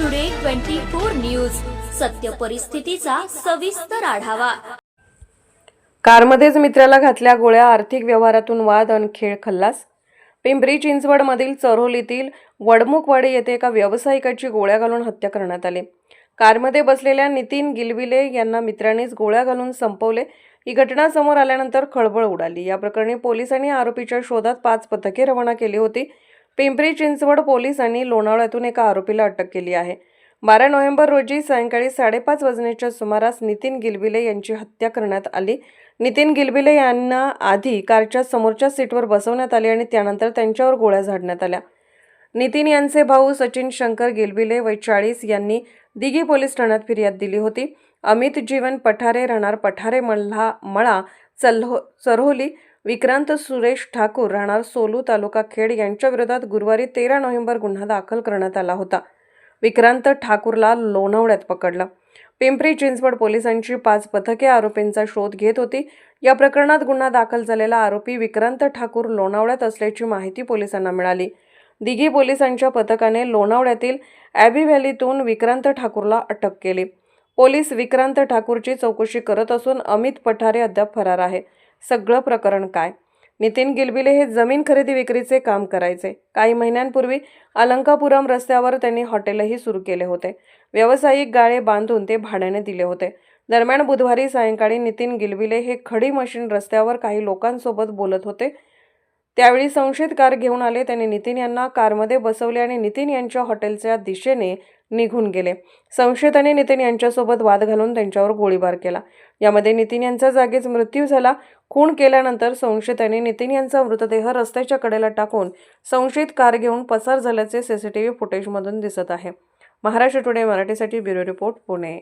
Today twenty four news सत्य परिस्थितीचा सविस्तर आढावा. कारमध्येच मित्राला घातल्या गोळ्या आर्थिक व्यवहारातून वाद अन खेळ खल्लास. पिंपरी चिंचवडमधील चरोलीतील वडमुखवाडी येथे एका व्यावसायिकाची गोळ्या घालून हत्या करण्यात आली. कारमध्ये बसलेल्या नितीन गिलविले यांना मित्रांनीच गोळ्या घालून संपवले. ही घटना समोर आल्यानंतर खळबळ उडाली. या प्रकरणी पोलिसांनी आरोपीच्या शोधात पाच पथके रवाना केली होती. पिंपरी चिंचवड पोलिसांनी लोणावळ्यातून एका आरोपीला अटक केली आहे. बारा नोव्हेंबर रोजी सायंकाळी साडेपाच वाजण्याच्या सुमारास नितीन गिलबिले यांची हत्या करण्यात आली. नितीन गिलबिले यांना आधी कारच्या समोरच्या सीटवर बसवण्यात आले आणि त्यानंतर त्यांच्यावर गोळ्या झाडण्यात आल्या. नितीन यांचे भाऊ सचिन शंकर गिलबिले वय चाळीस यांनी दिघी पोलीस ठाण्यात फिर्याद दिली होती. अमित जीवन पठारे राहणार पठारे मल्हा मळा चल्हो चरोली विक्रांत सुरेश ठाकूर राहणार सोलू तालुका खेड यांच्या विरोधात गुरुवारी तेरा नोव्हेंबर गुन्हा दाखल करण्यात आला होता. विक्रांत ठाकूरला लोणावळ्यात पकडलं. पिंपरी चिंचवड पोलिसांची पाच पथके आरोपींचा शोध घेत होती. या प्रकरणात गुन्हा दाखल झालेला आरोपी विक्रांत ठाकूर लोणावळ्यात असल्याची माहिती पोलिसांना मिळाली. दिघी पोलिसांच्या पथकाने लोणावळ्यातील ॲबी व्हॅलीतून विक्रांत ठाकूरला अटक केली. पोलीस विक्रांत ठाकूरची चौकशी करत असून अमित पठारे अद्याप फरार आहे. सगळं प्रकरण काय? नितीन गिलबिले हे जमीन खरेदी विक्रीचे काम करायचे. काही महिन्यांपूर्वी अलंकापुरम रस्त्यावर त्यांनी हॉटेलही सुरू केले होते. व्यावसायिक गाळे बांधून ते भाड्याने दिले होते. दरम्यान बुधवारी सायंकाळी नितीन गिलबिले हे खडी मशीन रस्त्यावर काही लोकांसोबत बोलत होते. त्यावेळी संशयित कार घेऊन आले. त्यांनी नितीन यांना कारमध्ये बसवले आणि नितीन यांच्या हॉटेलच्या दिशेने निघून गेले. संशयितांनी नितीन यांच्यासोबत वाद घालून त्यांच्यावर गोळीबार केला. यामध्ये नितीन यांचा जागीच मृत्यू झाला. खून केल्यानंतर संशयिताने नितीन यांचा मृतदेह रस्त्याच्या कडेला टाकून संशयित कार घेऊन पसार झाल्याचे सीसीटीव्ही फुटेजमधून दिसत आहे. महाराष्ट्र टुडे मराठीसाठी ब्युरो रिपोर्ट पुणे.